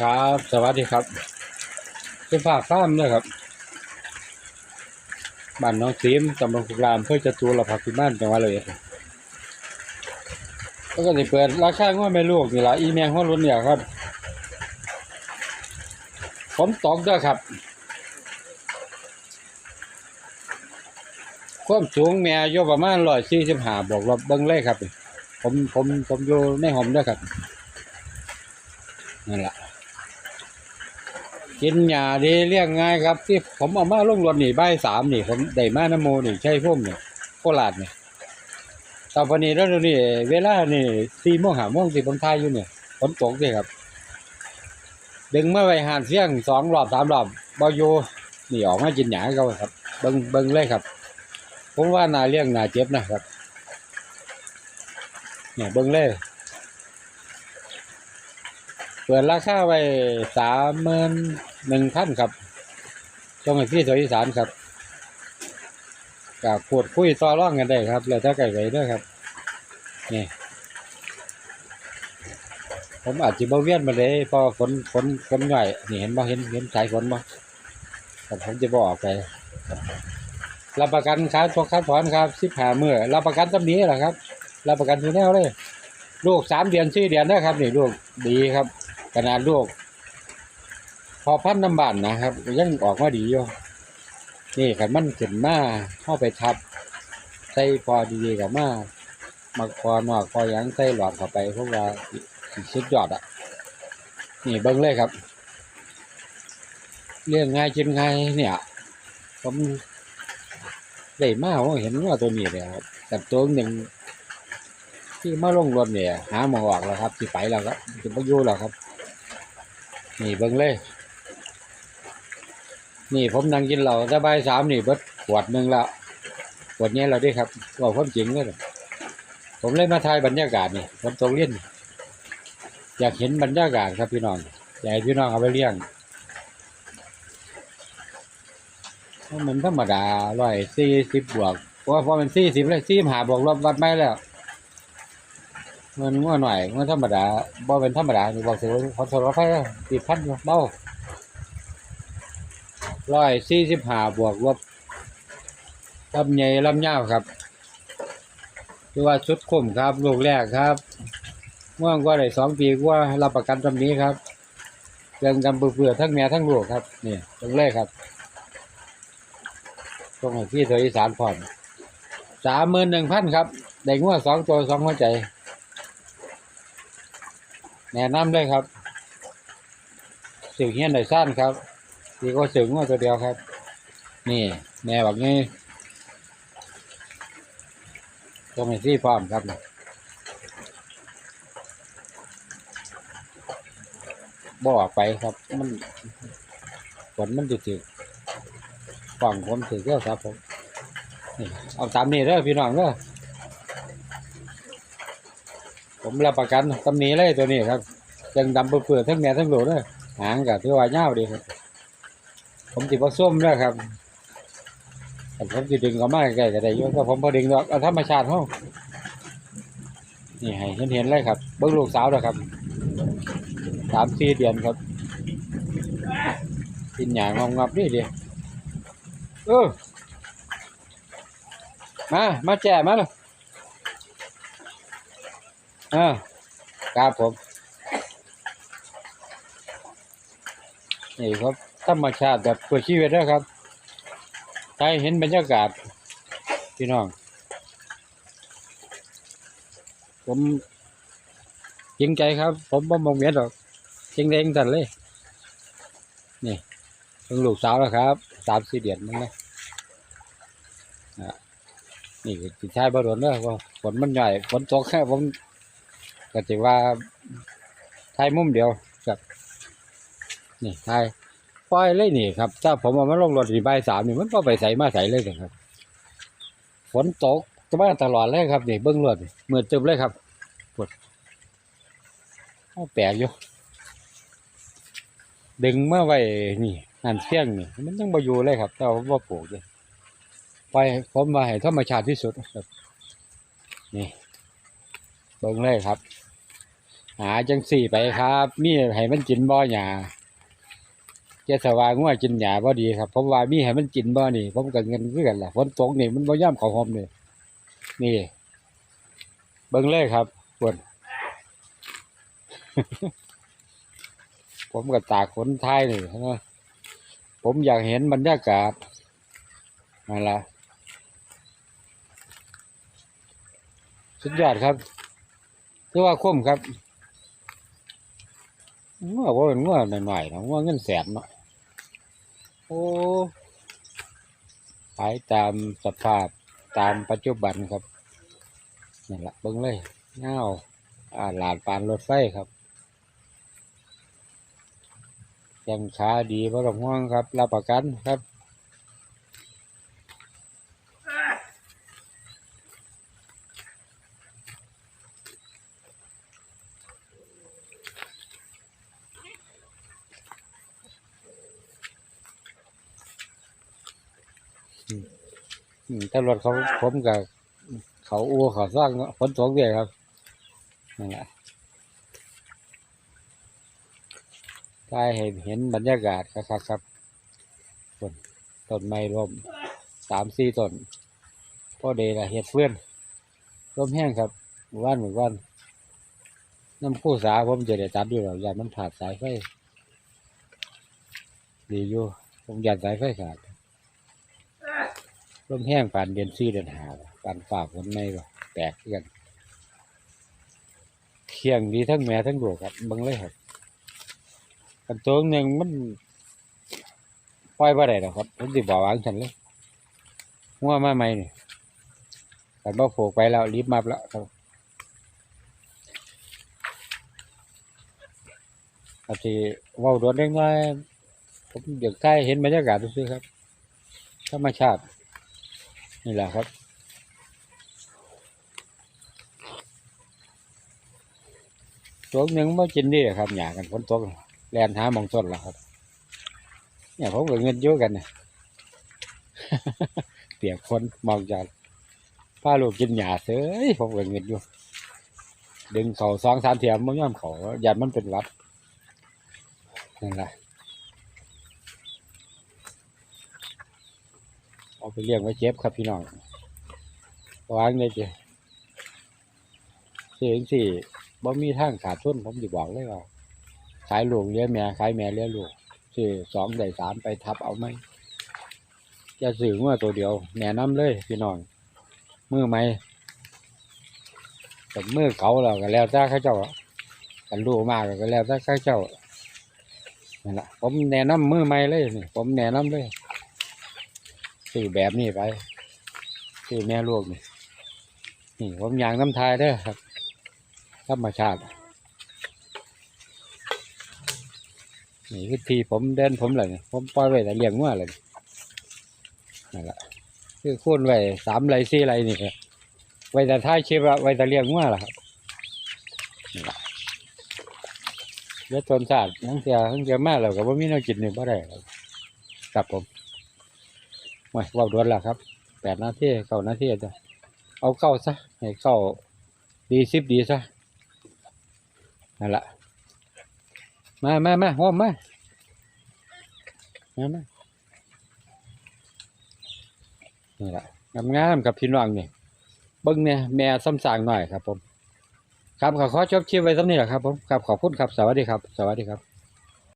ครับ สวัสดีครับเป็นภาคข้ามเนี่ยครับบ้านน้องซีมตำบลคุกรามเพื่อจะตูรพักที่บ้านจังหวัดเลยเอ็ดแล้วก็จะเปิดราคาง้อแม่ลูกนี่ละอีแมงหัวรุ่นเนี่ยครับฝนตกด้วยครับ ความสูงแม่ยู่ประมาณร้อยสี่สิบห้าบวกลบเบิ้งเลยครับ ผมผมผมอยู่ในหอมด้วยครับนั่นแหละ กินหญ้าดีเลี้ยงง่ายครับ ที่ผมเอามาลงรถนี่ใบสามนี่ ผมได้มาน้ำโมนี่ใช่พุ่มนี่โคราชนี่ตอนนี้แล้วนี่เวลานี่สี่โมงหาโมงสิผมทายอยู่เนี่ยฝนตกเลยครับ ดึงมาไว้หานเสียงสองรอบสามรอบบอยูนี่ออกมากินหญ้าเขาครับ เบิ้งเบิ้งเลยครับ ผมว่านาเลี้ยงนาเจ็บนะครับเนี่ยเบิ้งเลยเปิดราคาไว้สามหมื่น หนึ่งพันครับช่วงไอพี่สวยอีสานครับกับขวดคุยต่อร่องกันได้ครับ แล้วถ้าไก่ไก่ด้วยครับนี่ผมอาจจะบ่เวียนมาเลยพอฝนฝนฝนใหญ่นี่เห็นบ่เห็นเห็นสายฝนบ่ผมจะบออกไปรับประกันครับพวกคัดถอนครับสิบห้าเมื่อรับประกันตำนี้แหละครับรับประกันทุกแนวเลยลูกสามเดือนสี่เดือนนะครับนี่ลูกดีครับขนาดลูก พอพันน้ำบานนะครับยังออกมาดีอยู่นี่ขันมันขึ้นมาเข้าไปทับใส่พอดีๆกับมามาคอนอกคอยังใส่หลอดเข้าไปพวกเราสุดยอดอะ นี่เบิ้งเลยครับ เรื่องง่ายกินง่ายเนี่ยผมได้มาผมเห็นว่าตัวนี้เลยครับแต่ตัวหนึ่งที่มาลงรถเนี่ย หาหมอออกแล้วครับที่ไปแล้วครับจะมาอยู่แล้วครับ นี่เบิ่งเลย นี่ผมนั่งกินเหล้าสบายสามนี่เบิดขวดหนึ่งล้วขวดนี้เราด้วยครับว่าความจริงเลยผมเลยมาถ่ายบรรยากาศนี่ผมตรงเล่นอยากเห็นบรรยากาศครับพี่น้องอยากให้พี่น้องเอาไปเลี้ยงมันธรรมดาร้อยสี่สิบบวกเพราะว่าพอเป็นสี่สิบเลยสี่หาบวกลบวัดไม่แล้วมันง่วหน่อยมันธรรมดาบ่เป็นธรรมดานี่บอกเสียขอโทษขออภัยติดพันเบา ร้อยสี่สิบห้าบวกลบลำใหญ่ลำยาวครับคือว่าชุดคุ้มครับลูกแรกครับง่วงกว่าได้สองปีกว่ารับประกันตำนี้ครับเรื่องกำเปื่อๆทั้งแม่ทั้งลูกครับนี่ตรงแรกครับตรงที่เธออีสานผ่อนสามหมื่นหนึ่งพันครับได้ง่วงสองตัวสองหัวใจแนะนำเลยครับ สิวเฮียนไดซ่านครับ ดีก็สิวงวตัวเดียวครับ นี่แม่แบอกงี้ตรงนี้ที่ฟาร์มครับเนี่ยบ่ออกไปครับ มันฝนมันติดติดฝั่งผมถือเกี่ยวครับผมนี่เอาตามนี้เด้อพี่น้องเด้อผมรับประกันตำหนี้เลยตัวนี้ครับยังดำเปื่อยๆทั้งแม่ทั้งหลเลยหางกับที่ว่าเงาวดีครับ ผมจิบว่าส้มด้วยครับแต่ผมจะดึงเขามาใกล้ๆก็ได้อยุ่ก็ผมพอดึงดอกเอาธรรมชาติเขานี่ให้เห็นเห็นเลยครับ เบิ้งลูกสาวแล้วครับสามสี่เดือนครับกินหยางงงับนี่เดียวเออมามาแจกมาเลยอ่าครับผมนี่ครับ ธรรมชาติแบบเพื่อชีวิตนะครับใครเห็นบรรยากาศ พี่น้อง ผมจริงใจครับ ผมบ่มองเมียดหรอกจริงเร่งสันเลย นี่เพิ่งลูกสาวแล้วครับสามสี่เดือนมั้งนะอะนี่คือชายบโดนเนอะว่าฝนมันใหญ่ฝนตกแค่ผมก็จะว่าถ่ายมุมเดียวครับนี่ถ่าย ปล่อยเลยนี่ครับ ถ้าผมเอามาลงรถที่ใบสามนี่มันก็ไปใส่มาใส่เลยนะครับ ฝนตกจะมาตลอดเลยครับ นี่เบิ้งรถนี่มือจึบเลยครับปวดเอาแปลกอยู่ดึงมาไว้นี่หันเสียงนี่มันยังบ่อยู่เลยครับแต่ว่าบ่ปลูกเลยไปผมมาให้ธรรมชาติที่สุดครับ นี่เบิ่งเลยครับ หาจังสี่ไปครับมีให้มันกินบ่หญ้า เจ้าสว่างัวกินหญ้าบ่ดีครับผมว่ามีให้มันกินบ่นี่ผมก็เงินคือกันละฝนตกนี่มันบ่ย่ํเข้าหอมนี่นี่ เบิ่งเลยครับปวดผมก็ตากฝนท้ายนี่นะผมอยากเห็นบรรยากาศนั่นละสุดยอดครับคือว่าคุ้มครับงัวว่าเป็นงัวหน่อยๆนะงัวเงินแสนเนาะ โอ้ขายตามสภาพตามปัจจุบันครับนี่แหละเบิ่งเลยเงาอ่าหลาดปานรถไฟครับยังขาดีเพราะหลงห่วงครับรับประกันครับ ตำรวจเขาผมกับเขาอูเขาสร้างฝนตกด้วยครับนั่นแหละได้เห็นเห็นบรรยากาศครับครับครับต้นต้นไม้ร่มสามสี่ต้นพ่อเดละเห็ดเฟื่อนร่มแห้งครับหมู่บ้านหมู่บ้านน้ำคู่สาผมจะได้ตัดอยู่หรอกอยากมันขาดสายไฟดีอยู่ผมอยากสายไฟขาด ลมแห้งปานเดือนสี่เดือนหาปานฝ่าฝนในบ่แตกคือกันเที่ยงดีทั้งแม่ทั้งลูกครับบิ่งเลยครับกันตัวหนึ่งมันปล่อยบ่ได้ดอกครับผมสิบอกวางฉันเลยงัวมาใหม่นี่กันบ่ผูกไปแล้วรีบมาแล้วครับอาจสิว้าโดนเล็กน้อยผมอยากใกล้เห็นบรรยากาศซื่อๆครับธรรมชาติ นี่แหละครับ ตัวหนึ่งมากินดีครับหยากันฝนตกแลนหามองต้นแล้วครับ เนี่ยผมกับเงินเยอะกันเนี่ยเปียกฝนมองจากป้าลูกกินหยาเสยผมกับเงินอยู่ดึงเขาสองสามเทียมมันย่อมเขายันมันเป็นวัดนั่นแหละ เอาไปเลี้ยงไว้เจ็บครับพี่น้องวางเลยจ้ะเสียงสี่บ่มีทางขาดทุนผมจะบอกเลยว่าขายลูกเลี้ยแม่ขายแม่เลี้ยลูกซื้อสองได้สามไปทับเอาไหมจะซื้อเมื่อตัวเดียวแหนะนำเลยพี่น้องมือไหมกับมือเขาแล้วก็แล้วแต่ข้าเจ้ากันรู้มากก็แล้วแต่ข้าเจ้านั่นแหละผมแนะนำมือใหม่เลยนี่ผมแหนะนำเลย ซื้อแบบนี้ไปซื้อแม่ลูกนี่นี่ผมอยางน้ำทายเด้อครับธรรมชาตินี่คือที่ผมเดินผมเลยผมปล่อยไว้แต่เลี้ยงว่าเลยนั่นแหละคือคูณไว้สามไรสี่ไรนี่ครับไว้แต่ท้ายชีพไว้แต่เลี้ยงว่าล่ะครับนี่ล่ะเดี๋ยวตนชาติทั้งเสียทั้งเสียมากแล้วก็บ่มีแนวกินนี่บ่ได้ครับผม ไม่ว่าดวนแล้วครับแปดนาทีเก้านาทีจะเอาเก้าซะให้เก้าดีสิบดีซะนั่นแหละมามามาโฮมมามามานี่แหละงามๆกับพี่น้องนี่เบิ้งเนี่ยแม่ซ้ำสางหน่อยครับผม ครับขอขอจบคลิปไว้ตรงนี้แหละครับผมครับขอบคุณครับ สวัสดีครับ สวัสดีครับ